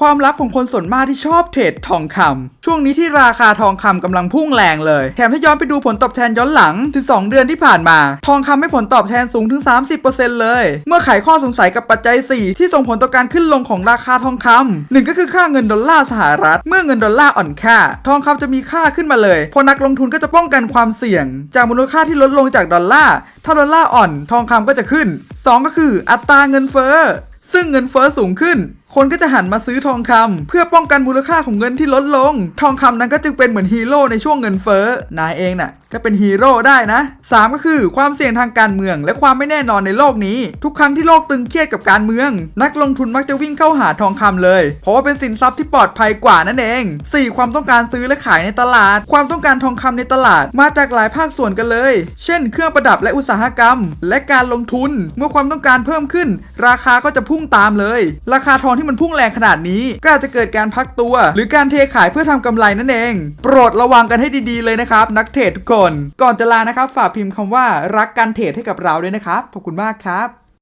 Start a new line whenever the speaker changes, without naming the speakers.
ความลับของคนส่วนมากที่ชอบเทรดทองคำช่วงนี้ที่ราคาทองคำกำลังพุ่งแรงเลย แถมถ้าย้อนไปดูผลตอบแทนย้อนหลัง 12 เดือนที่ผ่านมา ทองคำให้ผลตอบแทนสูงถึง 30%เลย เมื่อไขข้อสงสัยกับปัจจัย 4 ที่ส่งผลต่อการขึ้นลงของราคาทองคำหนึ่งก็คือค่าเงินดอลลาร์สหรัฐ เมื่อเงินดอลลาร์อ่อนค่า ทองคำจะมีค่าขึ้นมาเลยเพราะนักลงทุนก็จะป้องกันความเสี่ยง จากมูลค่าที่ลดลงจากดอลลาร์ถ้าดอลลาร์อ่อน ทองคำก็จะขึ้นสองก็คืออัตราเงินเฟ้อซึ่งเงินเฟ้อสูงขึ้นคนก็จะหันมาซื้อทองคำเพื่อป้องกันมูลค่าของเงินที่ลดลง ทองคำนั้นก็จึงเป็นเหมือนฮีโร่ในช่วงเงินเฟ้อนายเองน่ะก็เป็นฮีโร่ได้นะ 3 ก็คือความเสี่ยงทางการเมือง และความไม่แน่นอนในโลกนี้ ทุกครั้งที่โลกตึงเครียดกับการเมือง นักลงทุนมักจะวิ่งเข้าหาทองคำเลย เพราะว่าเป็นสินทรัพย์ที่ปลอดภัยกว่านั่นเอง 4 ความต้องการซื้อและขายในตลาด ความต้องการทองคำในตลาดมาจากหลายภาคส่วนกันเลย เช่น เครื่องประดับและอุตสาหกรรม และการลงทุน เมื่อความต้องการเพิ่มขึ้น ราคาก็จะพุ่งตามเลย ราคาทองที่มันพุ่งแรงขนาดนี้ ก็อาจจะเกิดการพักตัว หรือการเทขายเพื่อทำกำไรนั่นเอง โปรดระวังกันให้ดีๆเลยนะครับ นักเทรดทุกคน ก่อนจะลานะครับ ฝากพิมพ์คำว่ารักการเทรดให้กับเราด้วยนะครับขอบคุณมากครับ